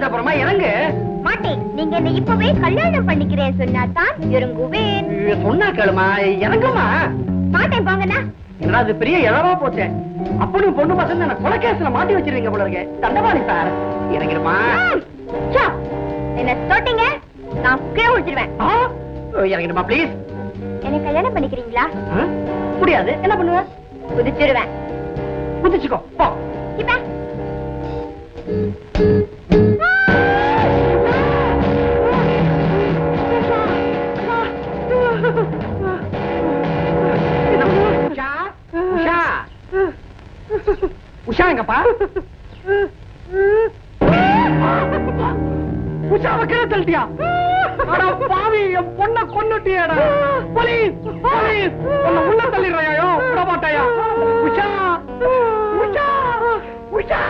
அப்புறமா இறங்கு. மாட்டேன் நீங்க என்ன இப்பவே கல்யாணம் பண்ணிக்கிறேன் சொன்னா தான் இறங்குவேன் சொன்னா கேளுமா இறங்குமா? மாட்டேன் போங்கண்ணா என்னடா அது பெரிய இழவா போச்சு. அப்பனும் பொண்ணு பசங்க கொலைகேஸ்ல மாட்டி வச்சிருக்கீங்க போல இருக்கு. தண்டவாளி சார் இறங்கிருமா என்ன தொட்டீங்க நான் கீழே விழுந்துருவேன். ஆ, இறங்கிடுமா ப்ளீஸ் என்ன கல்யாணம் பண்ணிக்கிறீங்களா? முடியாது. என்ன பண்ணுவ? குதிச்சிருவேன். குதிச்சுக்கோ. போ. இப்ப? உஷா? எங்கப்பா உஷாவை கீழே தள்ளிட்டியா? பாவி என் பொண்ண கொன்னுட்டியாடா. Police police. உன்னை உள்ள தள்ளிடுறாயோ விட மாட்டாயா உஷா உஷா உஷா.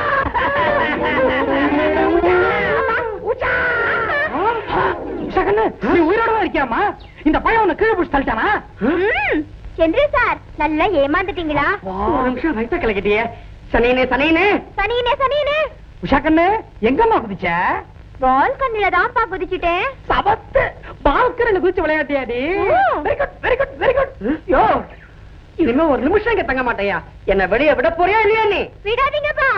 நீ உயிரோட இருக்கியாமா இந்த பையன் உன்னை கீழே பிடிச்சி தள்ளிட்டானா? செந்திரு சார் நல்லா ஏமாந்துட்டீங்களா? ஒரு நிமிஷம் வயிற்ற கலக்கிட்டியே. சனினே சனினே. சனியனே சனியனே உஷா கண்ணு எங்கம்மா குதிச்ச? பால் கண்ணுல தான்ப்பா குதிச்சுட்டேன். சபத்து. பால்கரல குதிச்சு விளையாட்டியாடி ஓ. Very good very good very good யோ இனிமே ஒரு நிமிஷம் இங்க தங்க மாட்டேயா? என்ன வெளிய விட போறியா இல்லையா நீ? விடாதீங்கப்பா.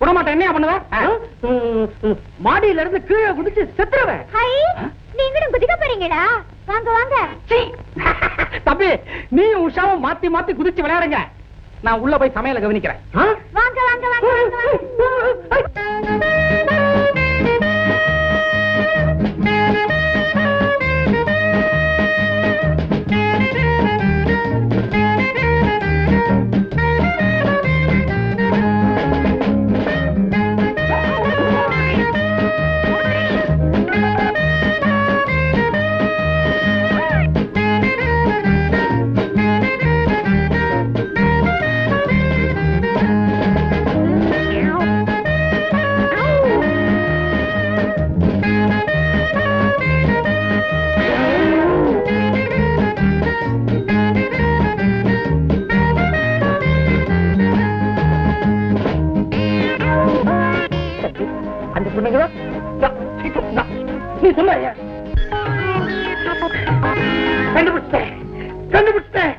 விட மாட்டேன் என்ன பண்ணுவ ம், ம், மாடியில இருந்து கீழே குதிச்சு செத்துருவேன். ஹை நீங்களும் குதிக்க போறீங்களா? வாங்க வாங்க. தம்பி நீ உஷாவும் மாத்தி மாத்தி குதிச்சு விளையாடுங்க. நான் உள்ள போய் சமையல கவனிக்கிறேன்? வாங்க வாங்க வாங்க அந்த பொண்ணுங்களா நீ சொன்ன கண்டுபிடிச்சேன் கண்டுபிடிச்சேன்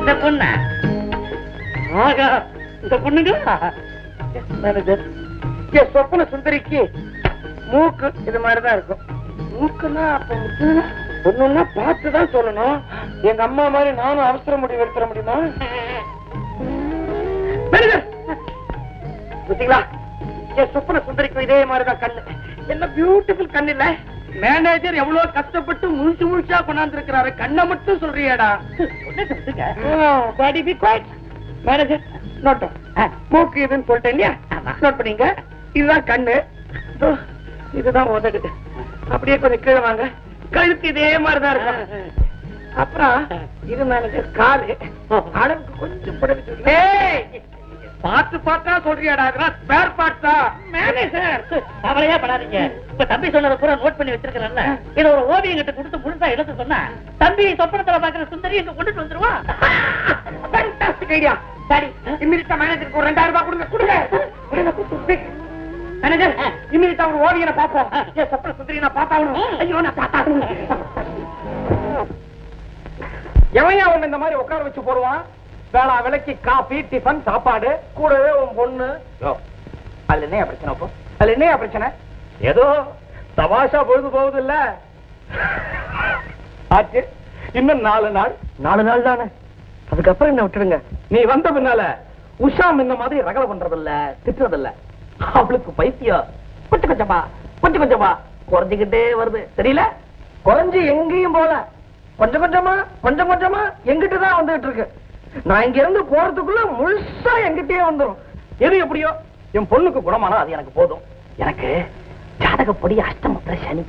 இந்த பொண்ணு? ஆகா இந்த பொண்ணுங்களா? மேனேஜர். என் சொப்பன சுந்தரிக்கு மூக்கு இது மாதிரிதான் இருக்கும். மூக்குன்னா அப்ப ஒண்ணுன்னா பார்த்து தான் சொல்லணும். எங்க அம்மா மாதிரி நானும் அவசர முடிவு எடுத்துட முடியுமா? மேனேஜர்! புத்தீங்களா என் சொப்பன சுந்தரிக்கும் இதே மாதிரிதான் கண்ணு. என்ன பியூட்டிஃபுல் கண்ணு இல்ல மேனேஜர் எவ்வளவு கஷ்டப்பட்டு முழிச்சு முழிச்சா கொண்டாந்து இருக்கிறாரு கண்ணை மட்டும் சொல்றியாடா. பாடி பி குவைட் மேனேஜர் நோட்டம் மூக்கு இதுன்னு சொல்லிட்டேன் இல்லையா? நோட் பண்ணீங்க. இதுதான் கண்ணு. இதோ, இதுதான் உதடு. அப்படியே கொஞ்சம் கீழே வாங்க. கழுத்து இதே மாதிரிதான் இருக்கும். அப்புறம் இது மேனேஜர் காலு. அளவுக்கு கொஞ்சம் படுத்து பார்த்து பார்த்தா சொல்றியாடா ஸ்பேர் பார்ட்ஸா மேனேஜர் கவலையே படாதீங்க. இப்ப தம்பி சொன்னதை பூரா நோட் பண்ணி வச்சிருக்கிறேன்ல. இத ஒரு ஓவியம் கிட்ட கொடுத்து முழுசா எழுத சொன்னா தம்பி சொப்பனத்துல பாக்குற சுந்தரி இங்க கொண்டுட்டு வந்துருவான் ஃபேண்டாஸ்டிக் ஐடியா சரி. இம்மிடிட்டா மேனேஜருக்கு ஒரு ரெண்டாயிரம் ரூபாய் கொடுங்க கொடுங்க. மேனேஜர் இம்மிடிட்டா ஒரு ஓவியனை பாப்போம் ஏன் சொப்பன சுந்தரி நான் பார்த்தாகணும். ஐயோ நான் பார்த்தாகணும். எவன் அவன் இந்த மாதிரி உட்கார வச்சு போடுவான்? வேளா விலைக்கு காபி டிஃபன் சாப்பாடு கூடவே உன் பொண்ணு. அதுல என்ன பிரச்சனை அப்போ? அதுல என்ன பிரச்சனை? ஏதோ தமாஷா பொழுது போகுது இல்ல ஆச்சு. இன்னும் நாலு நாள். நாலு நாள் தானே? அதுக்கப்புறம் என்ன விட்டுடுங்க? நீ வந்த பின்னால உஷா இந்த மாதிரி ரகலை பண்றது இல்ல திட்டுறது இல்ல அவளுக்கு பைத்தியம். கொஞ்சம் கொஞ்சமா கொஞ்சம் கொஞ்சமா குறைஞ்சுக்கிட்டே வருது. தெரியல? குறைஞ்சு எங்கேயும் போல. கொஞ்சம் கொஞ்சமா கொஞ்சம் கொஞ்சமா எங்கிட்ட தான் வந்துகிட்டு இருக்கு. நான் இங்க இருந்து போறதுக்குள்ள முழுசா எங்கிட்டயே வந்துரும். எது எப்படியோ? என் பொண்ணுக்கு குணமானா அது எனக்கு போதும். எனக்கு ஜாதகப்படி அஷ்டமத்துல சனி.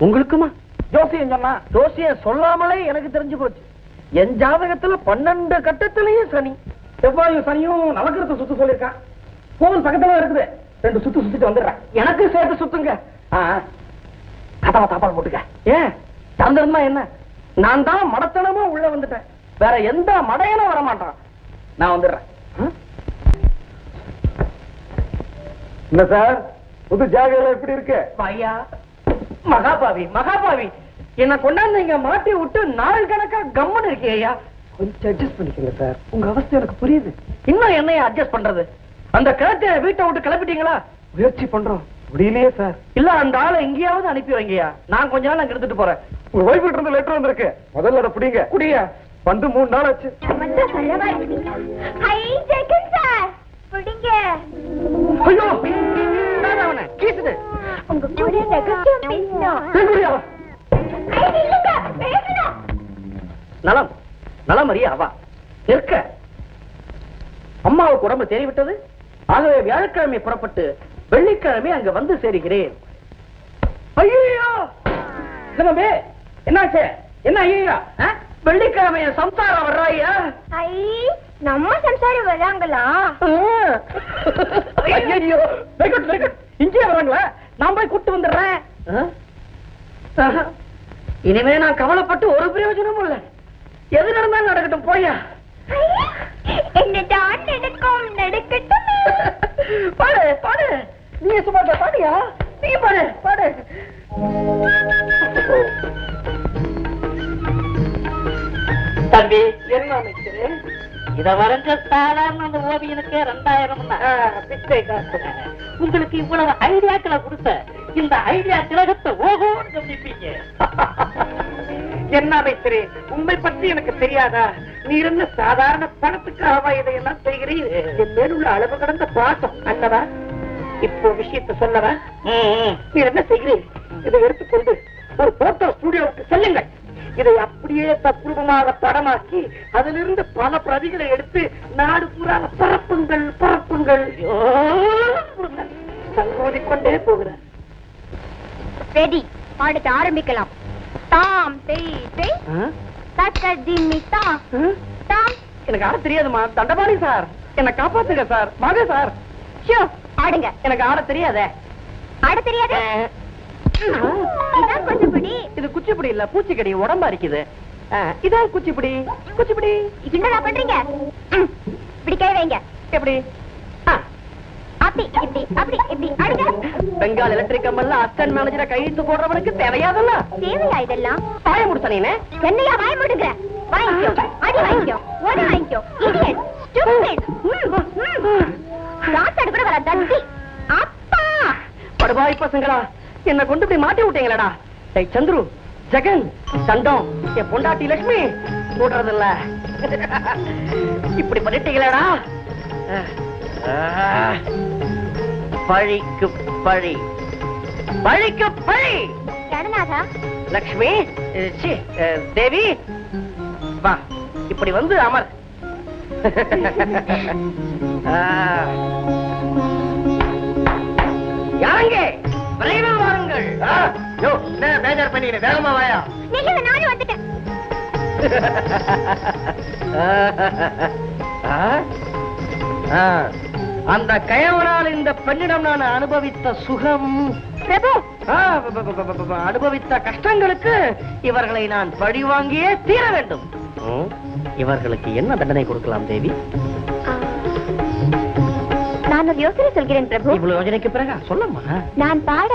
உங்களுக்குமா? ஜோசியம் சொன்னா ஜோசியம் சொல்லாமலே எனக்கு தெரிஞ்சு போச்சு. என் ஜாதகத்துல பன்னெண்டு கட்டத்திலேயும் சனி. செவ்வாயும் சனியும் நவக்கிரத்தை சுத்து சொல்லியிருக்கான் போன் பக்கத்துல இருக்குது. ரெண்டு சுத்து சுத்திட்டு வந்துடுறேன். எனக்கு சேர்த்து சுத்துங்க. கதவை தாப்பால் போட்டுக்க. ஏன்? திறந்திருந்தா என்ன? நான் தான் மடத்தனமா உள்ள வந்துட்டேன். வேற எந்த மடையனும் வர மாட்டான் நான் வந்துடுறேன்? என்ன சார்? புது ஜாகையில எப்படி இருக்கு? ஐயா மகாபாவி மகாபாவி. என்ன கொண்டாந்து இங்க மாட்டி விட்டு நாள் கணக்கா கம்முன்னு இருக்கே ஐயா. கொஞ்சம் அட்ஜஸ்ட் பண்ணிக்கங்க சார். உங்க அவஸ்தை எனக்கு புரியுது. இன்னும் என்னைய அட்ஜஸ்ட் பண்றது? அந்த கிழத்தை வீட்டை விட்டு கிளப்பிட்டீங்களா? முயற்சி பண்றோம். முடியலையே சார். இல்ல அந்த ஆளை எங்கேயாவது அனுப்பி வைங்கய்யா. நான் கொஞ்ச நாள் அங்க எடுத்துட்டு போறேன். உங்க ஒய்ஃப் கிட்ட இருந்து லெட்டர் வந்திருக்கு. முதல்ல அதை பிடிங்க. குடியா. வந்து மூணு நாள் ஆச்சு. உங்க கூட ரகசியம் பேசணும். நலம் நலம் அறிய அவா நிற்க. அம்மாவுக்கு உடம்பு தேறிவிட்டது. ஆகவே வியாழக்கிழமை புறப்பட்டு வெள்ளிக்கிழமை அங்க வந்து சேருகிறேன். ஐயோ என்னாச்சு? என்ன ஐயா வெள்ளிக்கிழமை சம்சாரம் வர்றாயா? ஐ நம்ம சம்சாரம் வராங்களா ஐயோ இங்கே வராங்களா நான் போய் கூட்டு வந்துடுறேன். இனிமே நான் கவலைப்பட்டு ஒரு பிரயோஜனமும் இல்ல. எது நடந்தாலும் நடக்கட்டும் போயா பாடு பாடு. நீ சும்மா பாடியா? நீ பாடு பாடு. தம்பி. என்ன அமைச்சரே? இத வரைஞ்ச சாதாரண அந்த ஓவியனுக்கே ரெண்டாயிரம் பிச்சை காசு. உங்களுக்கு இவ்வளவு ஐடியாக்களை கொடுத்த இந்த ஐடியா திலகத்தை ஓகோன்னு கவனிப்பீங்க என்ன அமைச்சரே உண்மை பற்றி எனக்கு தெரியாதா? நீ இருந்த சாதாரண பணத்துக்காகவா இதையெல்லாம் செய்கிறீர் என் மேலுள்ள அளவு கடந்த பாசம் அல்லவா? இப்போ விஷயத்தை சொல்லவா? நீ என்ன செய்கிறீர் இதை எடுத்துக்கொண்டு ஒரு போட்டோ ஸ்டுடியோவுக்கு செல்லுங்கள். இதை அப்படியே தத்ரூபமாக படமாக்கி அதிலிருந்து பல பிரதிகளை எடுத்து நாடு பூரா பரப்புங்கள் பரப்புங்கள். தங்கோதிக் கொண்டே போகிறார் ரெடி பாடத்தை ஆரம்பிக்கலாம். தாம் எனக்கு ஆட தெரியாதுமா தண்டபாணி சார். என்ன காப்பாத்துங்க சார். வாங்க சார். ஆடுங்க. எனக்கு ஆட தெரியாதே. ஆட தெரியாது? இதான் கொஞ்சம் பிடி இது குச்சிப்புடி இல்ல பூச்சிக்கடி உடம்பா இருக்குது இதான் குச்சிப்புடி. குச்சிப்புடி. என்னடா பண்றீங்க? இப்படி கை வைங்க. எப்படி? அப்படி இப்படி அப்படி இப்படி. ஆடுங்க பெங்கால் எலக்ட்ரிக் கம்பெனில அசிஸ்டன்ட் மேனேஜரா கையெழுத்து போடுறவனுக்கு தேவையாதல்ல. தேவையா இதெல்லாம்? பாய முடிச்சனே என்னையா வாய முடுங்க வாங்கிக்கோ அடி வாங்கிக்கோ ஓடி வாங்கிக்கோ இடியட் ஸ்டூபிட் சாத்தாடு கூட வர தத்தி அப்பா. படுபாய் பசங்களா. என்ன கொண்டு போய் மாட்டி விட்டீங்களடா. டேய் சந்துரு ஜெகன் தண்டம் என் பொண்டாட்டி லட்சுமி கூடுறதில்ல இப்படி பண்ணிட்டீங்களடா. பழிக்கு பழி. பழிக்கு பழி. லக்ஷ்மி அஹ், தேவி. வா இப்படி வந்து அமர். யாருங்க? விரைவில் வாருங்கள். யோ என்ன பேஜார் பண்ணிடு வேகமா வாயா. நில்லுங்க நானும் வந்துட்டேன். அந்த கயவனால் இந்த பெண்ணிடம் நான் அனுபவித்த சுகம். அனுபவித்த கஷ்டங்களுக்கு இவர்களை நான் பழி வாங்கியே தீர வேண்டும். இவர்களுக்கு என்ன தண்டனை கொடுக்கலாம் தேவி? நான் ஒரு யோசனை சொல்கிறேன் பிரபு. இவ்வளவு யோஜனைக்கு பிறகா சொல்லம்மா. நான் பாட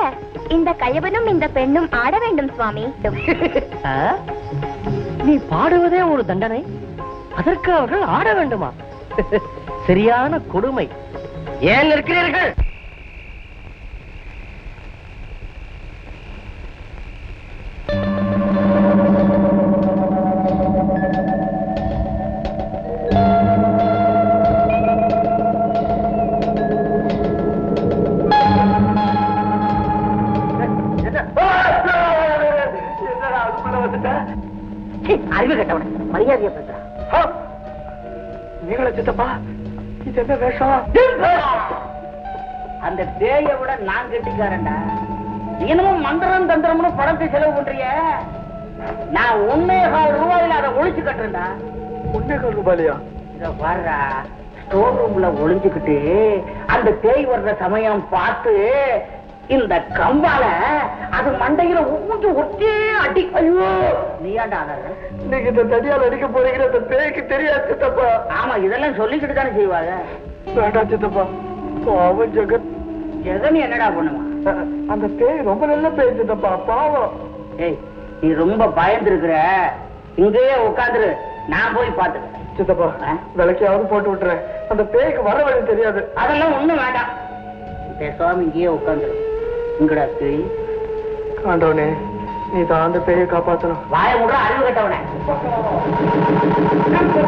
இந்த கயவனும் இந்த பெண்ணும் ஆட வேண்டும் சுவாமி? நீ பாடுவதே ஒரு தண்டனை. அதற்கு அவர்கள் ஆட வேண்டுமா? சரியான கொடுமை. ஏன் இருக்கிறீர்கள் அறிவு கட்டவன. மரியாதையை பேசுறான் நீங்களா சித்தப்பா இது என்ன வேஷம்? அந்த பேய விட நான் கெட்டிக்காரன்டா. தினமும் மந்திரம் தந்திரம்னு பணத்தை செலவு பண்றிய. நான் ஒன்னே கால் ரூபாயில அதை ஒழிச்சு கட்டுறேன்டா. ஒன்னேகால் ரூபாயிலையா? இத பாருடா ஸ்டோர் ரூம்ல ஒளிஞ்சுக்கிட்டு அந்த பேய் வர்ற சமயம் பார்த்து இந்த கம்பால அது மண்டையில ஊஞ்சு ஒட்டே அடி. ஐயோ! நீ ஏன்டா அலற? நீங்க இந்த தடியால் அடிக்க போறீங்க அந்த பேய்க்கு தெரியாது சித்தப்பா? ஆமா இதெல்லாம் சொல்லிக்கிட்டு தானே செய்வாங்க. வேண்டாம் சித்தப்பா. பாவம் ஜெகன் ஜெகன் என்னடா பண்ணுவான் அந்த பேய் ரொம்ப நல்ல பேய் சித்தப்பா. பாவம். ஏய் நீ ரொம்ப பயந்துருக்குற. இங்கேயே உட்காந்துரு. நான் போய் பாத்துக்கிறேன் சித்தப்பா? விளக்கையாவது போட்டு விட்டுறேன். அந்த பேய்க்கு வர வழி தெரியாது. அதெல்லாம் ஒண்ணும் வேண்டாம். பேசாம இங்கேயே உட்காந்துரு. இங்கடா பேய் ஆண்டவனே நீ தான் அந்த பேயை காப்பாத்தணும் வாய முட அறிவு கட்டவனே அறிவு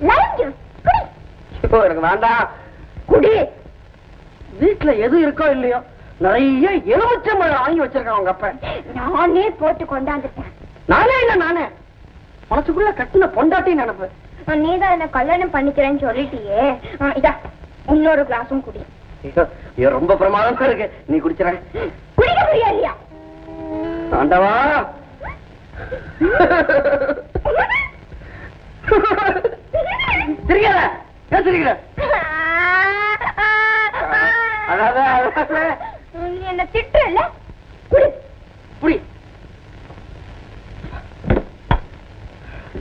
குடி. எனக்கு வேண்டாம். குடி. வீட்டுல எது இருக்கோ இல்லையோ நிறைய எலுமிச்சம்பழம் வாங்கி வச்சிருக்கான் உங்க அப்ப. நானே போட்டு கொண்டாந்துட்டேன். நானே இல்ல நானே? மனசுக்குள்ள கட்டின பொண்டாட்டி நினைப்பு. நீதான் என்ன கல்யாணம் பண்ணிக்கிறேன்னு சொல்லிட்டியே. இதா இன்னொரு கிளாஸும் குடி. ரொம்ப பிரமாதமா இருக்கு. நீ குடிச்சிட குடிக்க முடியலையா ஆண்டவா. நீ என்ன திட்டுறல குடி. புடி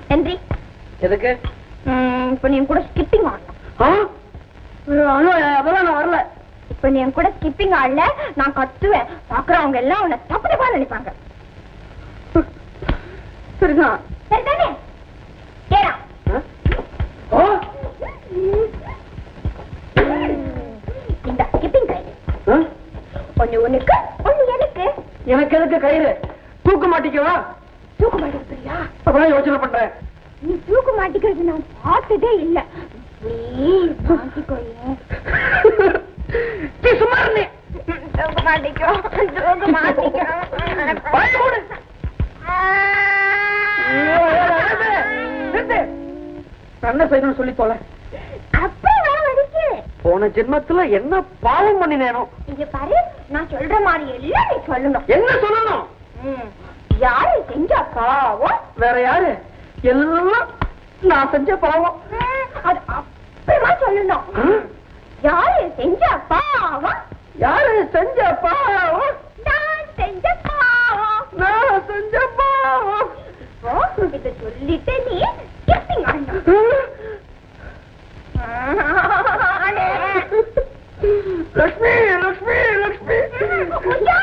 நன்றி. எதுக்கு? இப்ப நீ கூட ஸ்கிப்பிங் ஆடணும். ஆ? ஐயோ, அதெல்லாம் நான் வரல. இப்ப நீ என் கூட ஸ்கிப்பிங் ஆடல நான் கத்துவேன். பாக்குறவங்க எல்லாம் உன்னை தப்பு தப்பா நினைப்பாங்க. சரிதான். சரிதானே? கேடா? இந்த ஸ்கிப்பிங் கை ஆ? ஒண்ணு உனக்கு ஒண்ணு எனக்கு. எனக்கு எதுக்கு கயிறு? தூக்க மாட்டிக்கவா? தூக்க மாட்டேங்கிறியா அப்பதான் யோசனை பண்றேன். நீ தூக்க மாட்டிக்கிறது நான் பார்த்ததே இல்ல. சும்மா தூக்க மாட்டிக்கோ தூக்க மாட்டிக்கோ. என்ன செய்யணும்னு சொல்லி தொலை அப்படி வர வடிக்கு போன ஜென்மத்துல என்ன பாவம் பண்ணினேனோ? இங்க பாரு நான் சொல்ற மாதிரி எல்லாம் நீ சொல்லணும். என்ன சொல்லணும். யாரு செஞ்சா பாவம்? வேற யாரு? எல்லாம் நான் செஞ்ச பாவம். அது அப்புறமா சொல்லணும்? யாரு செஞ்சா பாவம்? யாரு செஞ்ச பாவம்? நான் செஞ்ச பாவம். நான் செஞ்ச பாவம். இத சொல்லிட்டு நீ ஸ்கிப்பிங் ஆடணும்? Lakshmi, Lakshmi, Lakshmi.